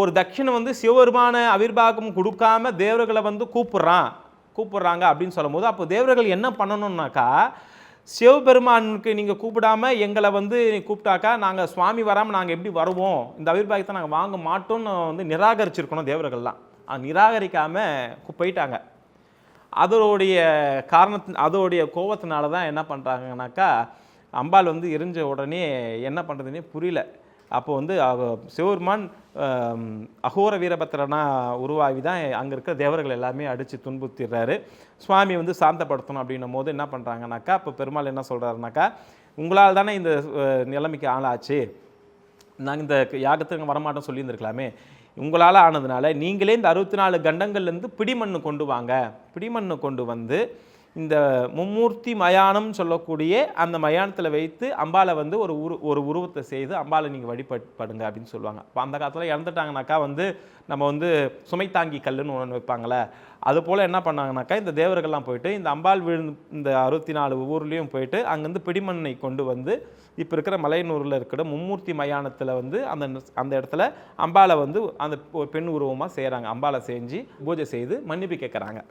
ஒரு தட்சிணை வந்து சிவபெருமான அவிர்வாகம் கொடுக்காம தேவர்களை வந்து கூப்பிட்றான். கூப்பிட்றாங்க அப்படின்னு சொல்லும்போது அப்போ தேவர்கள் என்ன பண்ணணும்னாக்கா சிவபெருமானுக்கு நீங்கள் கூப்பிடாம எங்களை வந்து நீ கூப்பிட்டாக்கா நாங்கள் சுவாமி வராமல் நாங்கள் எப்படி வருவோம்? இந்த அவிர்வாகத்தை நாங்கள் வாங்க மாட்டோம்னு வந்து நிராகரிச்சிருக்கணும் தேவர்கள்லாம். அது நிராகரிக்காமல் போயிட்டாங்க. அதோடைய காரணத்து அதோடைய கோபத்தினால தான் என்ன பண்ணுறாங்கனாக்கா அம்பாள் வந்து எரிஞ்ச உடனே என்ன பண்ணுறதுனே புரியல. அப்போ வந்து அவ- சிவபெருமான் அகோர வீரபத்திரனா உருவாகி தான் அங்கே இருக்கிற தேவர்கள் எல்லாமே அடித்து துன்புறுத்திடுறாரு. சுவாமி வந்து சாந்தப்படுத்தணும் அப்படின்னும் போது என்ன பண்ணுறாங்கனாக்கா அப்போ பெருமாள் என்ன சொல்கிறாருனாக்கா உங்களால் தானே இந்த நிலைமைக்கு ஆளாச்சு. நாங்கள் இந்த யாகத்துக்கு வரமாட்டோம் சொல்லியிருந்திருக்கலாமே. உங்களால் ஆனதுனால நீங்களே இந்த அறுபத்தி நாலு கண்டங்கள்லேருந்து பிடிமண்ணு கொண்டு வாங்க. பிடிமண்ணு கொண்டு வந்து இந்த மும்மூர்த்தி மயானம் சொல்லக்கூடிய அந்த மயானத்தில் வைத்து அம்பாலை வந்து ஒரு உரு ஒரு உருவத்தை செய்து அம்பாலை நீங்கள் வழிபடுங்க அப்படின்னு சொல்லுவாங்க. இப்போ அந்த காலத்தில் இறந்துட்டாங்கனாக்கா வந்து நம்ம வந்து சுமை தாங்கி கல்லுன்னு ஒன்று வைப்பாங்களே அது போல் என்ன பண்ணாங்கனாக்கா இந்த தேவர்கள்லாம் போயிட்டு இந்த அம்பாள் விழுந்து இந்த அறுபத்தி நாலு ஊர்லேயும் போயிட்டு அங்கேருந்து பிடிமண்ணை கொண்டு வந்து இப்போ இருக்கிற மலையனூரில் இருக்கிற மும்மூர்த்தி மயானத்தில் வந்து அந்த அந்த இடத்துல அம்பாலை வந்து அந்த ஒரு பெண் உருவமாக செய்கிறாங்க அம்பாலை செஞ்சு பூஜை செய்து மன்னிப்பு கேட்குறாங்க